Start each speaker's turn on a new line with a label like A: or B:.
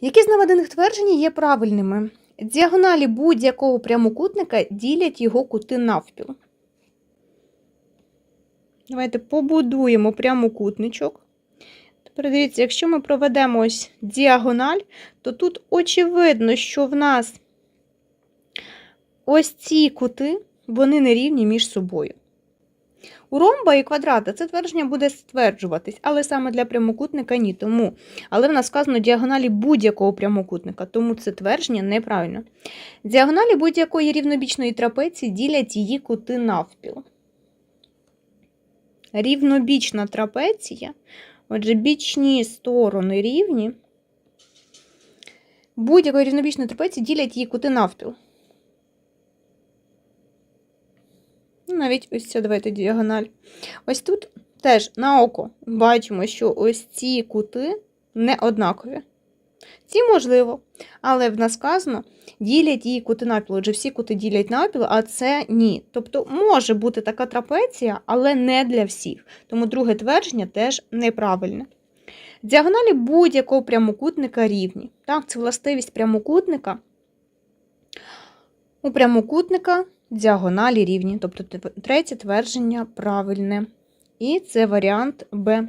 A: Які з наведених тверджень є правильними? Діагоналі будь-якого прямокутника ділять його кути навпіл. Давайте побудуємо прямокутничок. Тепер дивіться, якщо ми проведемо ось діагональ, то тут очевидно, що в нас ось ці кути, вони не рівні між собою. У ромба і квадрата це твердження буде стверджуватись, але саме для прямокутника ні. Тому. Але в нас сказано діагоналі будь-якого прямокутника, тому це твердження неправильно. Діагоналі будь-якої рівнобічної трапеції ділять її кути навпіл. Рівнобічна трапеція, отже, бічні сторони рівні. Будь-якої рівнобічної трапеції ділять її кути навпіл. Навіть ось ця, давайте діагональ. Ось тут теж на око бачимо, що ось ці кути не однакові. Ці можливо, але в нас сказано, ділять її кути навпіл. Отже, всі кути ділять навпіл, а це ні. Тобто може бути така трапеція, але не для всіх. Тому друге твердження теж неправильне. Діагоналі будь-якого прямокутника рівні. Так, це властивість прямокутника. У прямокутника діагоналі рівні. Тобто третє твердження правильне. І це варіант Б.